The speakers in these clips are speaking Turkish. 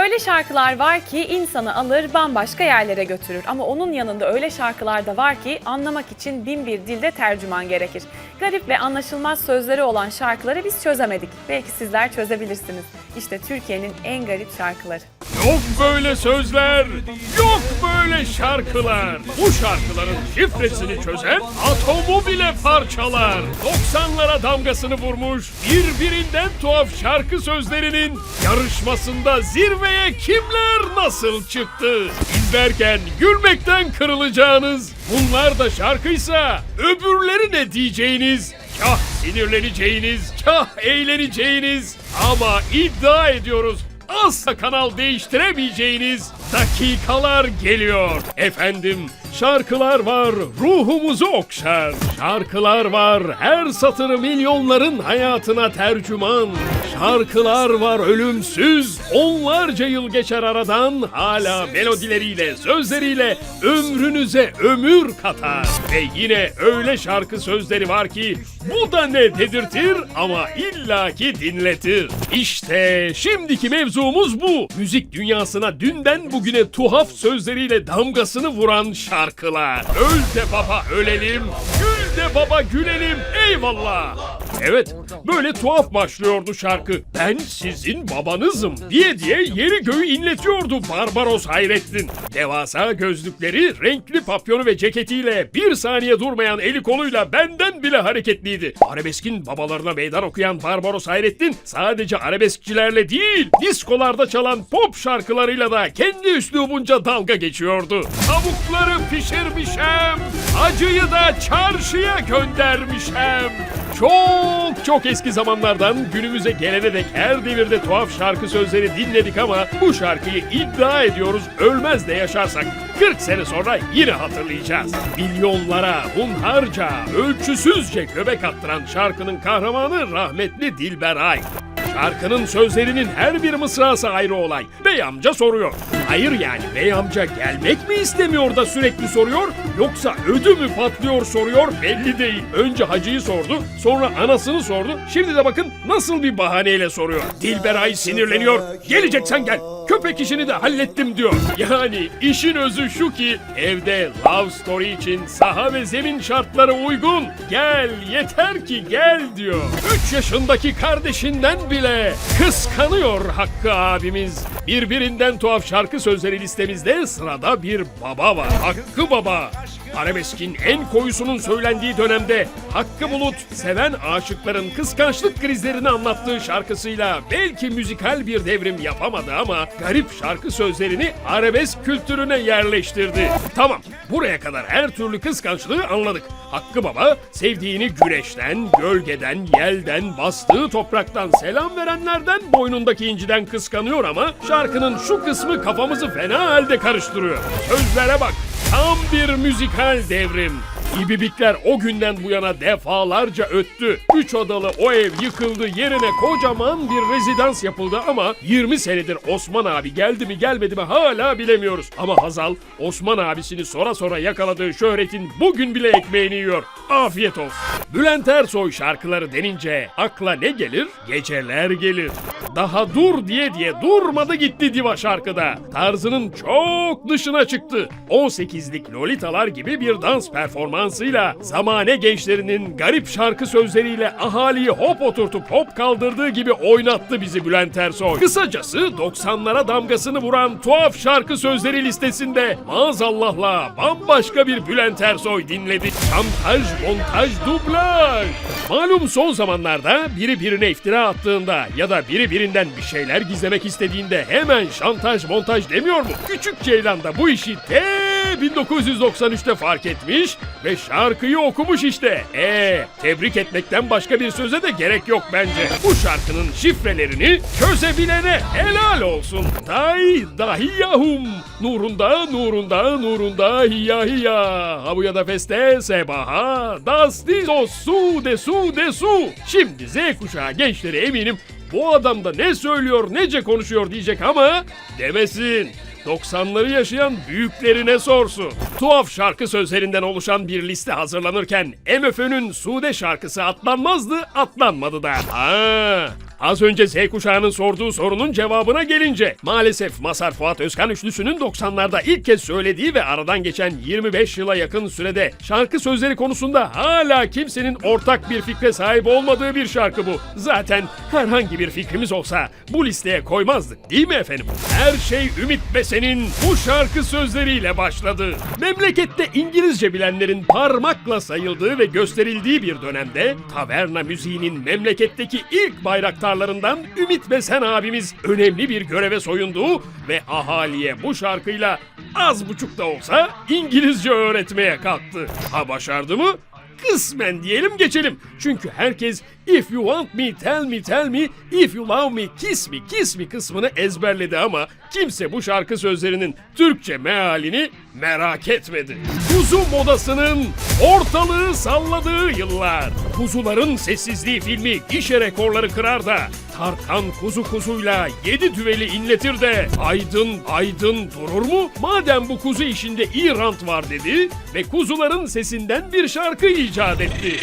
Öyle şarkılar var ki insanı alır bambaşka yerlere götürür. Ama onun yanında öyle şarkılar da var ki anlamak için bin bir dilde tercüman gerekir. Garip ve anlaşılmaz sözleri olan şarkıları biz çözemedik. Belki sizler çözebilirsiniz. İşte Türkiye'nin en garip şarkıları. Yok böyle sözler, yok böyle şarkılar. Bu şarkıların şifresini çözen atomu bile parçalar. 90'lara damgasını vurmuş birbirinden tuhaf şarkı sözlerinin yarışmasında zirveye kimler nasıl çıktı? İzlerken gülmekten kırılacağınız, bunlar da şarkıysa öbürleri ne diyeceğiniz Kah sinirleneceğiniz, kah eğleneceğiniz ama iddia ediyoruz asla kanal değiştiremeyeceğiniz dakikalar geliyor. Efendim şarkılar var ruhumuzu okşar. Şarkılar var her satırı milyonların hayatına tercüman. Şarkılar var ölümsüz. Onlarca yıl geçer aradan hala melodileriyle, sözleriyle ömrünüze ömür katar. Ve yine öyle şarkı sözleri var ki bu da ne dedirtir ama illaki dinletir. İşte şimdiki mevzumuz bu. Müzik dünyasına dünden bugüne tuhaf sözleriyle damgasını vuran şarkılar. Öl de baba ölelim, gül de baba gülelim eyvallah. Evet, böyle tuhaf başlıyordu şarkı. Ben sizin babanızım diye diye yeri göğü inletiyordu Barbaros Hayrettin. Devasa gözlükleri, renkli papyonu ve ceketiyle bir saniye durmayan eli koluyla benden bile hareketliydi. Arabeskin babalarına meydan okuyan Barbaros Hayrettin sadece arabeskçilerle değil, diskolarda çalan pop şarkılarıyla da kendi üslubunca dalga geçiyordu. Tavukları pişirmişem, acıyı da çarşıya göndermişem. Çok çok eski zamanlardan günümüze gelene dek her devirde tuhaf şarkı sözleri dinledik ama bu şarkıyı iddia ediyoruz ölmez de yaşarsak 40 sene sonra yine hatırlayacağız. Milyonlara, hunharca, ölçüsüzce göbek attıran şarkının kahramanı rahmetli Dilber Ay. Şarkının sözlerinin her bir mısrası ayrı olay. Bey amca soruyor. Hayır yani bey amca gelmek mi istemiyor da sürekli soruyor yoksa ödü mü patlıyor soruyor belli değil. Önce hacıyı sordu sonra anasını sordu. Şimdi de bakın nasıl bir bahaneyle soruyor. Dilberay sinirleniyor. Geleceksen gel. Köpek işini de hallettim diyor. Yani işin özü şu ki evde love story için saha ve zemin şartları uygun. Gel yeter ki gel diyor. 3 yaşındaki kardeşinden bile kıskanıyor Hakkı abimiz. Birbirinden tuhaf şarkı sözleri listemizde sırada bir baba var. Hakkı Baba. Arabeskin en koyusunun söylendiği dönemde Hakkı Bulut seven aşıkların kıskançlık krizlerini anlattığı şarkısıyla belki müzikal bir devrim yapamadı ama garip şarkı sözlerini arabesk kültürüne yerleştirdi. Tamam buraya kadar her türlü kıskançlığı anladık. Hakkı Baba sevdiğini güneşten, gölgeden, yelden, bastığı topraktan selam verenlerden boynundaki inciden kıskanıyor ama şarkının şu kısmı kafamızı fena halde karıştırıyor. Sözlere bak. Tam bir müzikal devrim. İbibikler o günden bu yana defalarca öttü. Üç odalı o ev yıkıldı yerine kocaman bir rezidans yapıldı ama 20 senedir Osman abi geldi mi gelmedi mi hala bilemiyoruz. Ama Hazal Osman abisini sonra sonra yakaladığı şöhretin bugün bile ekmeğini yiyor. Afiyet olsun. Bülent Ersoy şarkıları denince akla ne gelir? Geceler gelir. Daha dur diye diye durmadı gitti diva şarkıda. Tarzının çok dışına çıktı. 18'lik Lolitalar gibi bir dans performansıyla zamane gençlerinin garip şarkı sözleriyle ahaliyi hop oturtup hop kaldırdığı gibi oynattı bizi Bülent Ersoy. Kısacası 90'lara damgasını vuran tuhaf şarkı sözleri listesinde maazallahla bambaşka bir Bülent Ersoy dinledik. Şantaj, montaj, dublaj. Malum son zamanlarda biri birine iftira attığında ya da biri birinden bir şeyler gizlemek istediğinde hemen şantaj montaj demiyor mu? Küçük Ceylan da bu işi te 1993'te fark etmiş ve şarkıyı okumuş işte. E tebrik etmekten başka bir söze de gerek yok bence. Bu şarkının şifrelerini çözebilene helal olsun. Day dahi yahum. Nurunda nurunda nurunda hiya hiya. Habuya da feste sebaha. Das dizo su de su de su. Şimdi Z kuşağı gençleri eminim bu adam da ne söylüyor nece konuşuyor diyecek ama demesin. 90'ları yaşayan büyüklerine sorsun. Tuhaf şarkı sözlerinden oluşan bir liste hazırlanırken MFÖ'nün Sude şarkısı atlanmazdı, atlanmadı da. Ha, Az önce Z kuşağının sorduğu sorunun cevabına gelince maalesef Masar Fuat Özkan üçlüsünün 90'larda ilk kez söylediği ve aradan geçen 25 yıla yakın sürede şarkı sözleri konusunda hala kimsenin ortak bir fikre sahip olmadığı bir şarkı bu. Zaten herhangi bir fikrimiz olsa bu listeye koymazdık değil mi efendim? Her şey Ümit Besen'in bu şarkı sözleriyle başladı. Memlekette İngilizce bilenlerin parmakla sayıldığı ve gösterildiği bir dönemde taverna müziğinin memleketteki ilk bayraktarlarından Ümit Besen abimiz önemli bir göreve soyunduğu ve ahaliye bu şarkıyla az buçuk da olsa İngilizce öğretmeye kalktı. Ha başardı mı? Kısmen diyelim geçelim. Çünkü herkes if you want me tell me tell me if you love me kiss me kiss me kısmını ezberledi ama kimse bu şarkı sözlerinin Türkçe mealini merak etmedi. Kuzu modasının ortalığı salladığı yıllar. Kuzuların sessizliği filmi gişe rekorları kırar da Tarkan kuzu kuzuyla yedi düveli inletir de Aydın Aydın durur mu? Madem bu kuzu işinde iyi rant var dedi ve kuzuların sesinden bir şarkı icat etti.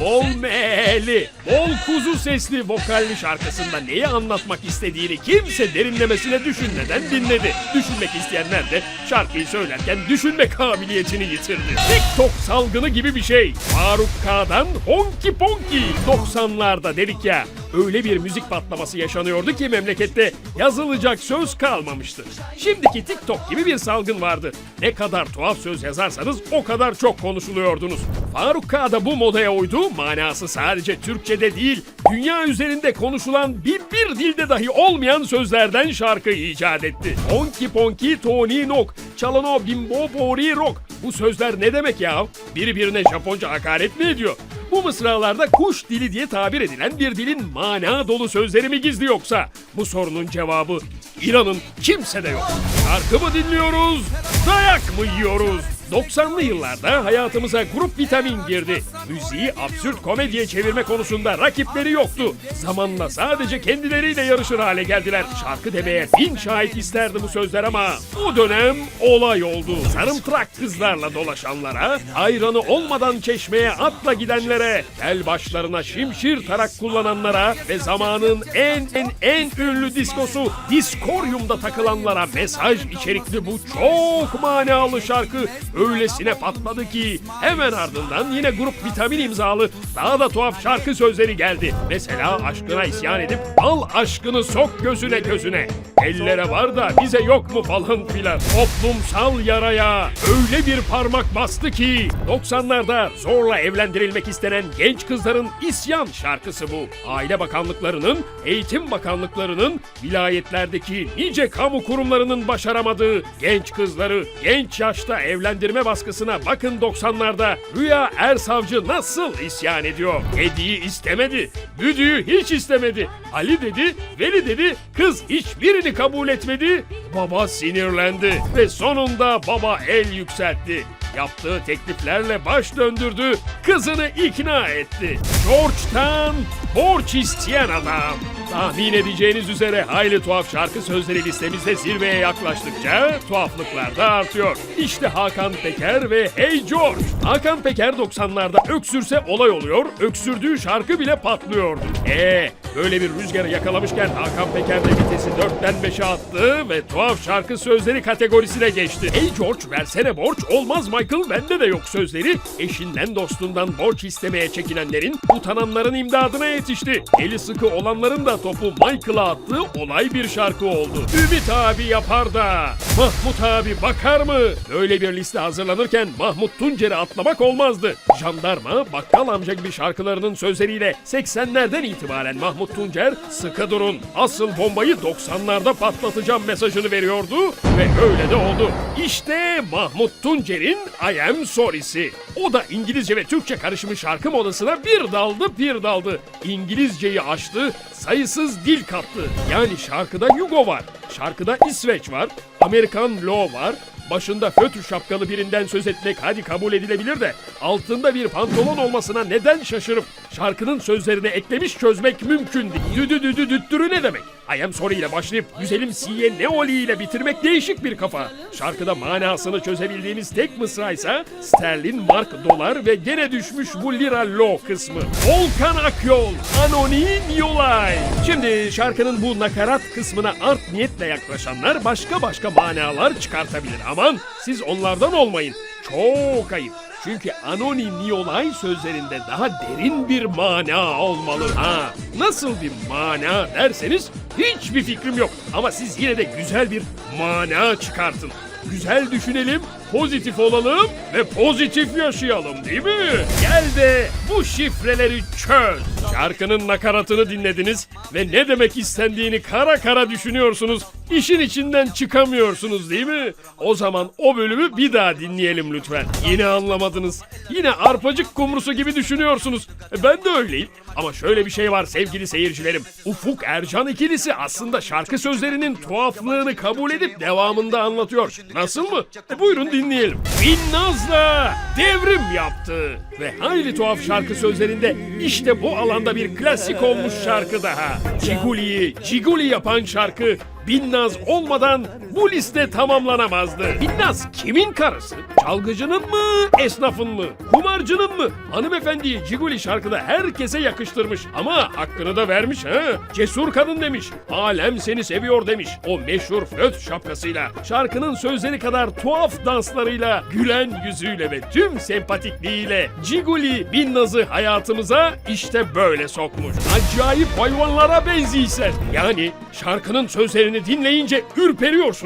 Bol meeli, bol kuzu sesli vokalli şarkısında neyi anlatmak istediğini kimse derinlemesine düşünmeden dinledi. Düşünmek isteyenler de şarkıyı söylerken düşünme kabiliyetini yitirdi. TikTok salgını gibi bir şey. Faruk K'dan Honky Ponky 90'larda dedik ya. Öyle bir müzik patlaması yaşanıyordu ki memlekette yazılacak söz kalmamıştı. Şimdiki TikTok gibi bir salgın vardı. Ne kadar tuhaf söz yazarsanız o kadar çok konuşuluyordunuz. Faruk K da bu modaya uydu. Manası sadece Türkçe'de değil, dünya üzerinde konuşulan bin bir dilde dahi olmayan sözlerden şarkı icat etti. Honky Ponky Tony Nok, Çalano Bimbo Bori Rock. Bu sözler ne demek ya? Biri birine Japonca hakaret mi ediyor? Bu mısralarda kuş dili diye tabir edilen bir dilin mana dolu sözleri mi gizli yoksa? Bu sorunun cevabı İran'ın kimsede yok. Şarkı mı dinliyoruz, dayak mı yiyoruz? 90'lı yıllarda hayatımıza grup vitamin girdi. Müziği absürt komediye çevirme konusunda rakipleri yoktu. Zamanla sadece kendileriyle yarışır hale geldiler. Şarkı demeye bin şahit isterdi bu sözler ama o dönem olay oldu. Sarımtırak kızlarla dolaşanlara, ayranı olmadan çeşmeye atla gidenlere, tel başlarına şimşir tarak kullananlara ve zamanın en en en ünlü diskosu Diskoryum'da takılanlara mesaj içerikli bu çok manalı şarkı öylesine patladı ki hemen ardından yine grup vitamin imzalı daha da tuhaf şarkı sözleri geldi. Mesela aşkına isyan edip al aşkını sok gözüne gözüne. Ellere var da bize yok mu falan filan. Toplumsal yaraya öyle bir parmak bastı ki 90'larda zorla evlendirilmek istenen genç kızların isyan şarkısı bu. Aile Bakanlıklarının, Eğitim Bakanlıklarının, vilayetlerdeki nice kamu kurumlarının başaramadığı genç kızları genç yaşta evlendirme baskısına bakın 90'larda Rüya Ersavcı nasıl isyan ediyor? Hediye istemedi, düdüğü hiç istemedi. Ali dedi, Veli dedi, kız hiçbirini kabul etmedi. Baba sinirlendi ve sonunda baba el yükseltti. Yaptığı tekliflerle baş döndürdü, kızını ikna etti. George'tan borç isteyen adam. Tahmin edeceğiniz üzere hayli tuhaf şarkı sözleri listemizde zirveye yaklaştıkça tuhaflıklar da artıyor. İşte Hakan Peker ve Hey George. Hakan Peker 90'larda öksürse olay oluyor, öksürdüğü şarkı bile patlıyordu. Eee böyle bir rüzgarı yakalamışken Hakan Peker de vitesi 4'ten 5'e attı ve tuhaf şarkı sözleri kategorisine geçti. Hey George versene borç olmaz Michael bende de yok sözleri eşinden dostundan borç istemeye çekinenlerin utananların imdadına yetişti. Eli sıkı olanların da topu Michael'a attığı olay bir şarkı oldu. Ümit abi yapar da Mahmut abi bakar mı? Böyle bir liste hazırlanırken Mahmut Tuncer'i atlamak olmazdı. Jandarma, bakkal amca gibi şarkılarının sözleriyle 80'lerden itibaren Mahmut Tuncer sıkı durun asıl bombayı 90'larda patlatacağım mesajını veriyordu ve öyle de oldu. İşte Mahmut Tuncer'in I Am Sorry'si. O da İngilizce ve Türkçe karışımı şarkı modasına bir daldı bir daldı. İngilizceyi aştı, sayısız dil kattı. Yani şarkıda Yugo var, şarkıda İsveç var, Amerikan Law var, başında fötr şapkalı birinden söz etmek hadi kabul edilebilir de altında bir pantolon olmasına neden şaşırıp şarkının sözlerine eklemiş çözmek mümkün değil. Düdü düdü düttürü ne demek? I am sorry ile başlayıp güzelim siye ne oli ile bitirmek değişik bir kafa. Şarkıda manasını çözebildiğiniz tek mısraysa sterlin, mark, dolar ve gene düşmüş bu lira lo kısmı. Volkan Akyol, Anonim Yolay. Şimdi şarkının bu nakarat kısmına art niyetle yaklaşanlar başka başka manalar çıkartabilir. Aman siz onlardan olmayın. Çok ayıp. Çünkü anonim Niyolay sözlerinde daha derin bir mana olmalı. Ha, nasıl bir mana derseniz hiçbir fikrim yok. Ama siz yine de güzel bir mana çıkartın. Güzel düşünelim, pozitif olalım ve pozitif yaşayalım değil mi? Gel de bu şifreleri çöz. Şarkının nakaratını dinlediniz ve ne demek istendiğini kara kara düşünüyorsunuz. İşin içinden çıkamıyorsunuz değil mi? O zaman o bölümü bir daha dinleyelim lütfen. Yine anlamadınız. Yine arpacık kumrusu gibi düşünüyorsunuz. E, Ben de öyleyim. Ama şöyle bir şey var sevgili seyircilerim. Ufuk Ercan ikilisi aslında şarkı sözlerinin tuhaflığını kabul edip devamında anlatıyor. Nasıl mı? E buyurun dinleyelim. Binnaz'la devrim yaptı. Ve hayli tuhaf şarkı sözlerinde işte bu alanda bir klasik olmuş şarkı daha. Ciguli'yi Ciguli yapan şarkı Binnaz olmadan bu liste tamamlanamazdı. Binnaz kimin karısı? Çalgıcının mı, esnafın mı, kumarcının mı? Hanımefendiyi Ciguli şarkıda herkese yakıştırmış ama hakkını da vermiş ha. Cesur kadın demiş. Alem seni seviyor demiş. O meşhur flöt şapkasıyla, şarkının sözleri kadar tuhaf danslarıyla, gülen yüzüyle ve tüm sempatikliğiyle Ciguli Binnaz'ı hayatımıza işte böyle sokmuş. Acayip hayvanlara benziysen. Yani şarkının sözlerini dinleyince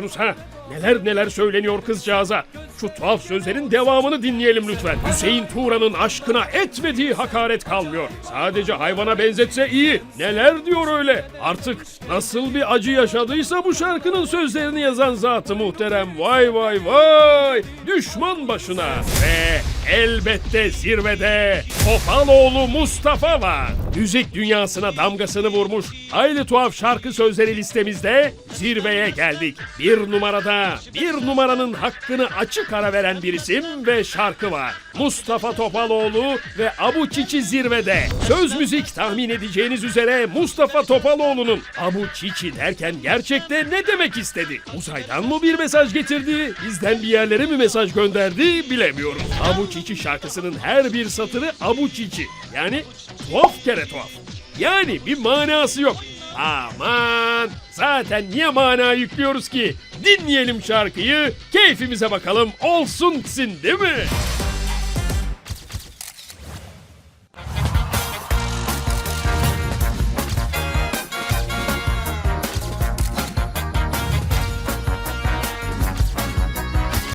ürperiyorsunuz ha. Neler neler söyleniyor kızcağıza. Şu tuhaf sözlerin devamını dinleyelim lütfen. Hüseyin Tuğra'nın aşkına etmediği hakaret kalmıyor. Sadece hayvana benzetse iyi. Neler diyor öyle. Artık nasıl bir acı yaşadıysa bu şarkının sözlerini yazan zatı muhterem. Vay vay vay. Düşman başına. Ve elbette zirvede Topaloğlu Mustafa var. Müzik dünyasına damgasını vurmuş hayli tuhaf şarkı sözleri listemizde zirveye geldik. Bir numarada bir numaranın hakkını açık ara veren bir isim ve şarkı var. Mustafa Topaloğlu ve Abu Çiçi zirvede. Söz müzik tahmin edeceğiniz üzere Mustafa Topaloğlu'nun Abu Çiçi derken gerçekte ne demek istedi? Uzaydan mı bir mesaj getirdi? Bizden bir yerlere mi mesaj gönderdi bilemiyorum. Abu Çiçi şarkısının her bir satırı Abu Çiçi. Yani tuhaf kere tuhaf. Yani bir manası yok. Aman zaten niye mana yüklüyoruz ki? Dinleyelim şarkıyı, keyfimize bakalım olsun gitsin değil mi?